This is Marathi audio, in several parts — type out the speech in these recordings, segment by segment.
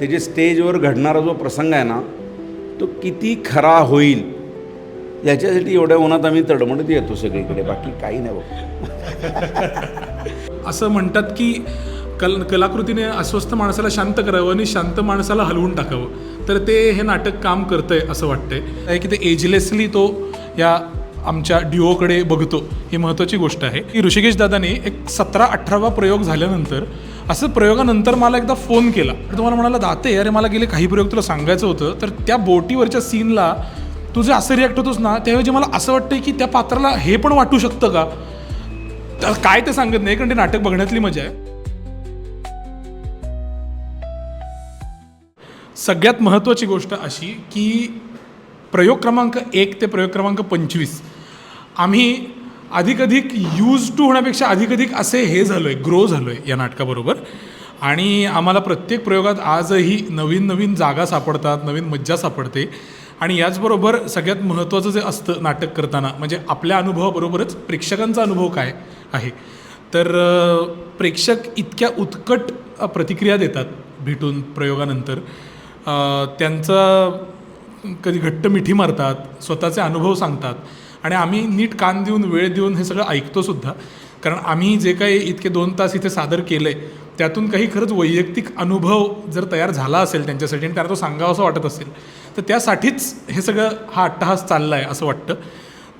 ते जे स्टेजवर घडणारा जो प्रसंग आहे ना तो किती खरा होईल याच्यासाठी एवढ्या उन्हात आम्ही तडमडत येतो सगळीकडे बाकी काही नाही बघ. असं म्हणतात की कल कलाकृतीने अस्वस्थ माणसाला शांत करावं आणि शांत माणसाला हलवून टाकावं. तर ते हे नाटक काम करतंय असं वाटतंय. आहे की ते एजलेसली तो या आमच्या डिओकडे बघतो ही महत्त्वाची गोष्ट आहे. की ऋषिकेश दादाने एक सतरा अठरावा प्रयोग झाल्यानंतर असं प्रयोगानंतर मला एकदा फोन केला. तर तुम्हाला म्हणाला दाते अरे मला गेले काही प्रयोग तुला सांगायचं होतं. तर त्या बोटीवरच्या सीनला तू जे असं रिॲक्ट होतोस ना त्याऐवजी मला असं वाटतं की त्या पात्राला हे पण वाटू शकतं का? तर काय ते सांगत नाही कारण ते नाटक बघण्यातली मजा आहे. सगळ्यात महत्त्वाची गोष्ट अशी की प्रयोग क्रमांक एक ते प्रयोग क्रमांक पंचवीस. आम्ही अधिकाधिक यूज टू होण्यापेक्षा अधिकाधिक असे हे झालो आहे ग्रो झालो आहे या नाटकाबरोबर. आणि आम्हाला प्रत्येक प्रयोगात आजही नवीन नवीन जागा सापडतात नवीन मज्जा सापडते. आणि याचबरोबर सगळ्यात महत्त्वाचं जे असतं नाटक करताना म्हणजे आपल्या अनुभवाबरोबरच प्रेक्षकांचा अनुभव काय आहे? तर प्रेक्षक इतक्या उत्कट प्रतिक्रिया देतात भेटून प्रयोगानंतर. त्यांचा कधी घट्ट मिठी मारतात स्वतःचे अनुभव सांगतात. आणि आम्ही नीट कान देऊन वेळ देऊन हे सगळं ऐकतो सुद्धा. कारण आम्ही जे काही इतके दोन तास इथे सादर केलं आहे त्यातून काही खरंच वैयक्तिक अनुभव जर तयार झाला असेल त्यांच्यासाठी आणि त्यांना तो सांगावा असं वाटत असेल तर त्यासाठीच हे सगळं हा अट्टहास चालला आहे असं वाटतं.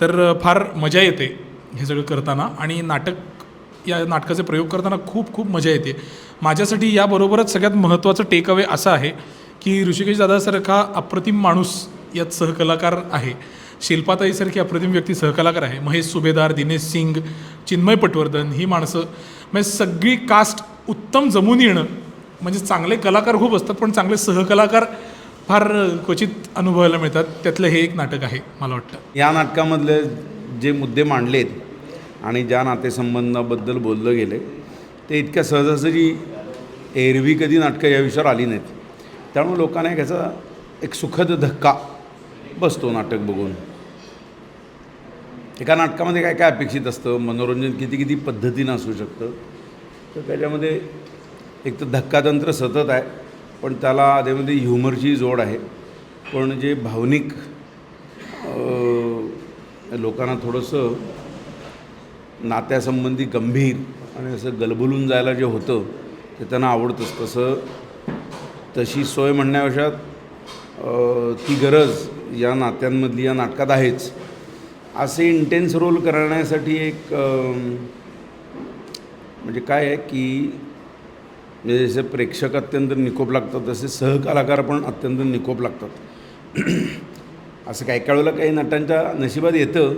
तर फार मजा येते हे सगळं करताना आणि नाटक या नाटकाचे प्रयोग करताना खूप खूप मजा येते. माझ्यासाठी याबरोबरच सगळ्यात महत्त्वाचं टेक अवे असं आहे की ऋषिकेश दादासारखा अप्रतिम माणूस यात सहकलाकार आहे. शिल्पाताईसारखी अप्रतिम व्यक्ती सहकलाकार आहे. महेश सुभेदार दिनेश सिंग चिन्मय पटवर्धन ही माणसं. म्हणजे सगळी कास्ट उत्तम जमून येणं. म्हणजे चांगले कलाकार खूप असतात पण चांगले सहकलाकार फार क्वचित अनुभवायला मिळतात. त्यातलं हे एक नाटक आहे मला वाटतं. या नाटकामधले जे मुद्दे मांडलेत आणि ज्या नातेसंबंधाबद्दल बोललं गेले ते इतक्या सहजासहजी एरवी कधी नाटकं या विषयावर आली नाहीत. त्यामुळे लोकांना एक ह्याचा एक सुखद धक्का बसतो नाटक बघून. एका नाटकामध्ये काय काय अपेक्षित असतं? मनोरंजन किती किती पद्धतीनं असू शकतं? तर त्याच्यामध्ये एक तर धक्कातंत्र सतत आहे पण त्याला त्यामध्ये ह्युमरची जोड आहे. पण जे भावनिक लोकांना थोडंसं नात्यासंबंधी गंभीर आणि असं गलबलून जायला जे होतं ते त्यांना आवडतंच. तसं तशी सोय म्हणण्यापेक्षा ती गरज या नात्यांमधली या नाटकात आहेच. असे इंटेन्स रोल करण्यासाठी एक म्हणजे काय आहे की म्हणजे जसे प्रेक्षक अत्यंत निकोप लागतात तसे सहकलाकार पण अत्यंत निकोप लागतात. असं काही काही वेळेला काही नटांच्या नशिबात येतं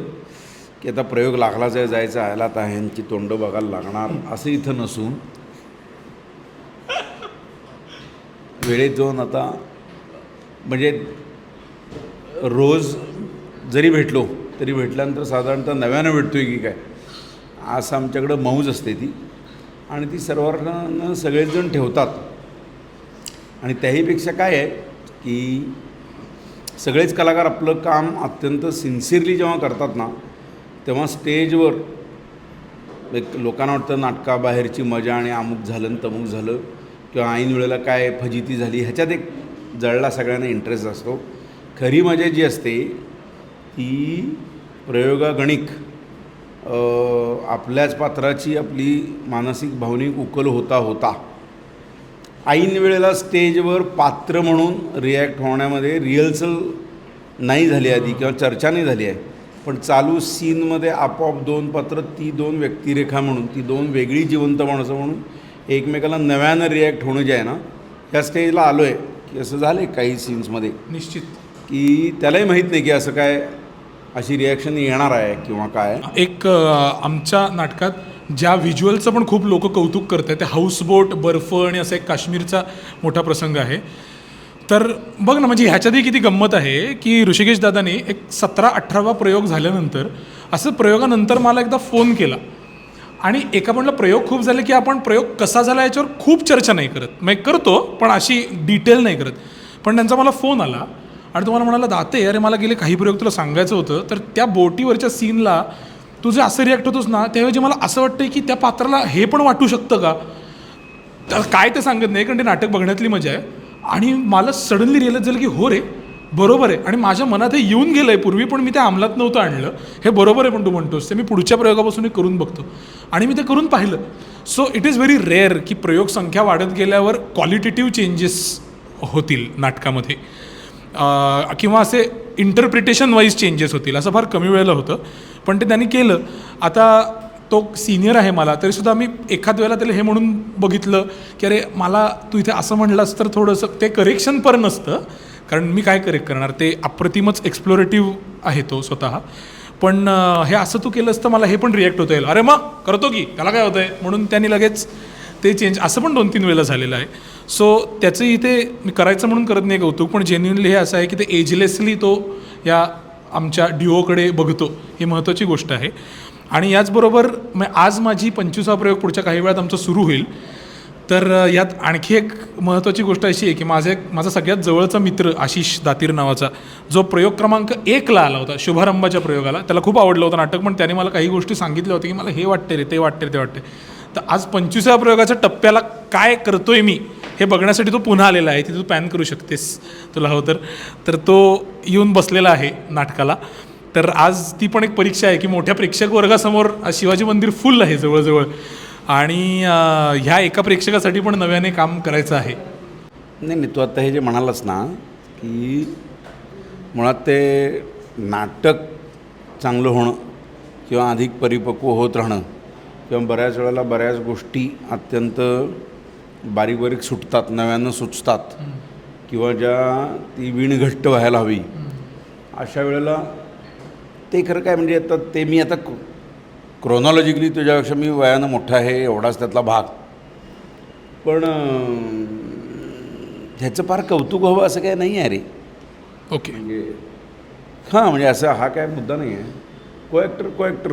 की आता प्रयोग लागलाच आहे जायचा आयला आता ह्यांची तोंड बघायला लागणार असं इथं नसून. वेळेत जाऊन आता म्हणजे रोज जरी भेटलो तरी भेटल्यानंतर साधारणतः नव्यानं भेटतो आहे की काय? असं आमच्याकडं मौज असते ती. आणि ती सर्वांना सगळेजण ठेवतात. आणि त्याहीपेक्षा काय आहे की सगळेच कलाकार आपलं काम अत्यंत सिन्सिअरली जेव्हा करतात ना तेव्हा स्टेजवर एक लोकांना वाटतं नाटकाबाहेरची मजा आणि अमुक झालं आणि तमुक झालं किंवा ऐन वेळेला काय फजिती झाली ह्याच्यात एक जळला सगळ्यांना इंटरेस्ट असतो. खरी मजा जी असते ती प्रयोगागणिक आपल्याच पात्राची आपली मानसिक भावनिक उकल होता होता. ऐन वेळेला स्टेजवर पात्र म्हणून रिॲक्ट होण्यामध्ये रिहर्सल नाही झाली आधी किंवा चर्चा नाही झाली आहे. पण चालू सीनमध्ये आपोआप दोन पात्र ती दोन व्यक्तिरेखा म्हणून ती दोन वेगळी जिवंत माणसं म्हणून एकमेकाला नव्यानं रिॲक्ट होणं जे आहे ना त्या स्टेजला आलो आहे की असं झालं आहे काही सीन्समध्ये निश्चित. की त्यालाही माहीत नाही की असं काय अशी रिॲक्शन येणार आहे किंवा काय? एक आमच्या नाटकात ज्या व्हिज्युअलचं पण खूप लोक कौतुक करत आहेत ते हाऊसबोट बर्फ आणि असा एक काश्मीरचा मोठा प्रसंग आहे. तर बघ ना म्हणजे ह्याच्यातही किती गंमत आहे की ऋषिकेश दादाने एक सतरा अठरावा प्रयोग झाल्यानंतर असं प्रयोगानंतर मला एकदा फोन केला. आणि एका म्हणलं प्रयोग खूप झाले की आपण प्रयोग कसा झाला याच्यावर खूप चर्चा नाही करत. मग करतो पण अशी डिटेल नाही करत. पण त्यांचा मला फोन आला. आणि तुम्हाला म्हणाला दाते अरे मला गेले काही प्रयोग तुला सांगायचं होतं तर त्या बोटीवरच्या सीनला तू जे असं रिॲक्ट होतोस ना त्याऐवजी मला असं वाटतं की त्या पात्राला हे पण वाटू शकतं का? तर काय ते सांगत नाही कारण ते नाटक बघण्यातली मजा आहे. आणि मला सडनली रिअलाइज झालं की हो रे बरोबर आहे. आणि माझ्या मनात हे येऊन गेलं आहे पूर्वी पण मी ते अंमलात नव्हतं आणलं. हे बरोबर आहे पण तू म्हणतोस ते मी पुढच्या प्रयोगापासून करून बघतो. आणि मी ते करून पाहिलं. So it is very rare की प्रयोग संख्या वाढत गेल्यावर क्वालिटेटिव्ह चेंजेस होतील नाटकामध्ये. किंवा असे इंटरप्रिटेशन वाईज चेंजेस होतील असं फार कमी वेळेला होतं. पण ते त्यांनी केलं. आता तो सिनियर आहे मला तरीसुद्धा मी एखाद वेळेला त्याला हे म्हणून बघितलं की अरे मला तू इथे असं म्हणलास तर थोडंसं ते करेक्शन पर नसतं. कारण मी काय करेक्ट करणार? ते अप्रतिमच एक्सप्लोरेटिव्ह आहे तो स्वतः. पण हे असं तू केलंस तर मला हे पण रिॲक्ट होता येईल अरे मग करतो की त्याला काय होतं आहे म्हणून त्यांनी लगेच ते चेंज असं पण दोन तीन वेळेला झालेलं आहे. सो त्याचं इथे मी करायचं म्हणून करत नाही कौतुक पण जेन्युनली हे असं आहे की ते एजलेसली तो या आमच्या डिओकडे बघतो. ही महत्त्वाची गोष्ट आहे. आणि याचबरोबर म आज माझी पंचवीसा प्रयोग पुढच्या काही वेळात आमचा सुरू होईल. तर यात आणखी एक महत्त्वाची गोष्ट अशी आहे की माझा एक माझा सगळ्यात जवळचा मित्र आशिष दातीर नावाचा जो प्रयोग क्रमांक एकला आला होता शुभारंभाच्या प्रयोगाला. त्याला खूप आवडलं होतं नाटक पण त्याने मला काही गोष्टी सांगितल्या होत्या की मला हे वाटते रे ते वाटते रे ते वाटते तर आज पंचवीसा प्रयोगाच्या टप्प्याला काय करतोय मी हे बघण्यासाठी तो पुन्हा आलेला आहे तिथे तू पॅन करू शकतेस तुला हवं तर. तर तो येऊन बसलेला आहे नाटकाला. तर आज ती पण एक परीक्षा आहे की मोठ्या प्रेक्षक वर्गासमोर शिवाजी मंदिर फुल आहे जवळजवळ. आणि ह्या एका प्रेक्षकासाठी पण नव्याने काम करायचं आहे. नाही नाही तू आता हे जे म्हणालास ना की मुळात ते नाटक चांगलं होणं किंवा अधिक परिपक्व होत राहणं किंवा बऱ्याच वेळेला बऱ्याच गोष्टी अत्यंत बारीक बारीक सुटतात नव्यानं सुचतात किंवा ज्या ती वीण घट्ट व्हायला हवी अशा वेळेला ते खरं काय म्हणजे आता ते मी आता क्रोनॉलॉजिकली तुझ्यापेक्षा मी वयानं मोठा आहे एवढाच त्यातला भाग. पण ह्याचं फार कौतुक व्हावं असं काय नाही आहे रे. ओके. म्हणजे हां म्हणजे असं हा काय मुद्दा नाही आहे. को ॲक्टर को ॲक्टर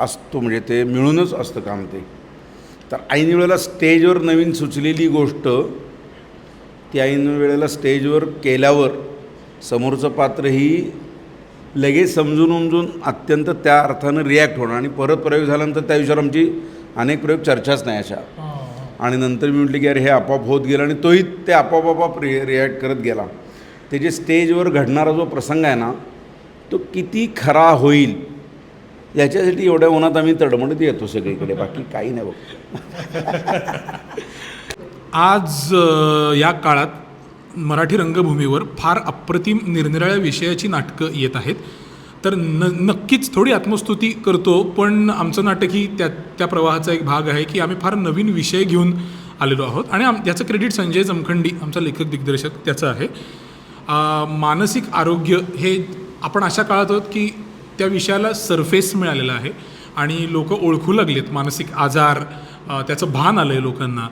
असतो म्हणजे ते मिळूनच असतं काम ते. तर ऐन वेळेला स्टेजवर नवीन सुचलेली गोष्ट ती ऐन वेळेला स्टेजवर केल्यावर समोरचं पात्रही लगेच समजून उमजून अत्यंत त्या अर्थानं रिॲक्ट होणं आणि परत प्रयोग झाल्यानंतर त्या विषयावर आमची अनेक प्रयोग चर्चाच नाही अशा. आणि नंतर मी म्हटलं की अरे हे आपोआप होत गेलं आणि तोही ते आपोआप आपोआप रि रिॲक्ट करत गेला. ते जे स्टेजवर घडणारा जो प्रसंग आहे ना तो किती खरा होईल? याच्यासाठी एवढ्या उन्हात आम्ही तडमडत येतो सगळीकडे बाकी काही नाही बघ. आज या काळात मराठी रंगभूमीवर फार अप्रतिम निरनिराळ्या विषयाची नाटकं येत आहेत. तर न नक्कीच थोडी आत्मस्तुती करतो पण आमचं नाटक ही त्या त्या प्रवाहाचा एक भाग आहे की आम्ही फार नवीन विषय घेऊन आलेलो आहोत. आणि आम याचं क्रेडिट संजय जमखंडी आमचा लेखक दिग्दर्शक त्याचं आहे. मानसिक आरोग्य हे आपण अशा काळात आहोत की त्या विषयाला सरफेस मिळालेला आहे आणि लोक ओळखू लागलेत. मानसिक आजार त्याचं भान आलं आहे लोकांना.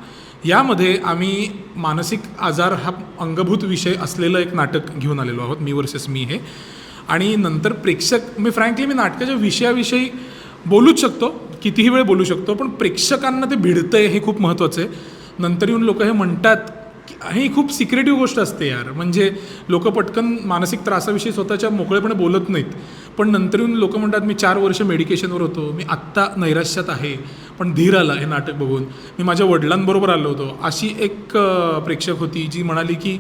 यामध्ये आम्ही मानसिक आजार हा अंगभूत विषय असलेलं एक नाटक घेऊन आलेलो आहोत. मी वर्सेस मी हे. आणि नंतर प्रेक्षक मी फ्रँकली मी नाटकाच्या विषयाविषयी बोलूच शकतो. कितीही वेळ बोलू शकतो पण प्रेक्षकांना ते भिडतं आहे हे खूप महत्त्वाचं आहे. नंतर येऊन लोक हे म्हणतात ही खूप सिक्रेटिव्ह गोष्ट असते यार. म्हणजे लोक पटकन मानसिक त्रासाविषयी स्वतःच्या मोकळेपणे बोलत नाहीत. पण नंतर येऊन लोक म्हणतात मी चार वर्ष मेडिकेशनवर होतो. मी आत्ता नैराश्यात आहे. पण धीर आला हे नाटक बघून. मी माझ्या वडिलांबरोबर आलो होतो. अशी एक प्रेक्षक होती जी म्हणाली की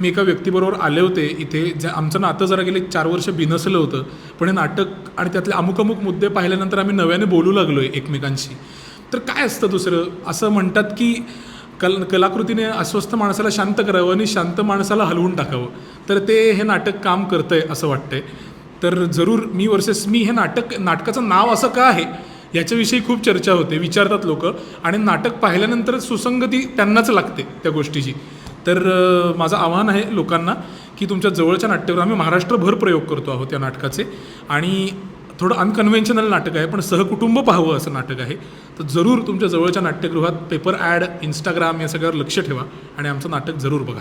मी एका व्यक्तीबरोबर आले होते इथे. जे आमचं नातं जरा गेले चार वर्ष बिनसलं होतं. पण हे नाटक आणि त्यातले अमुक अमुक मुद्दे पाहिल्यानंतर आम्ही नव्याने बोलू लागलो आहे एकमेकांशी. तर काय असतं दुसरं? असं म्हणतात की कल कलाकृतीने अस्वस्थ माणसाला शांत करावं आणि शांत माणसाला हलवून टाकावं. तर ते हे नाटक काम करतंय असं वाटतंय. तर जरूर मी वर्सेस मी हे नाटक नाटकाचं नाव असं का आहे याच्याविषयी खूप चर्चा होते विचारतात लोक. आणि नाटक पाहिल्यानंतर सुसंगती त्यांनाच लागते त्या गोष्टीची. तर माझं आव्हान आहे लोकांना की तुमच्या जवळच्या नाट्यगृहात आम्ही महाराष्ट्रभर प्रयोग करतो आहोत त्या नाटकाचे. आणि थोडं अनकन्व्हेन्शनल नाटक आहे पण सहकुटुंब पाहावं असं नाटक आहे. तर जरूर तुमच्या जवळच्या नाट्यगृहात पेपर ॲड इंस्टाग्राम या सगळ्यावर लक्ष ठेवा आणि आमचं नाटक जरूर बघा.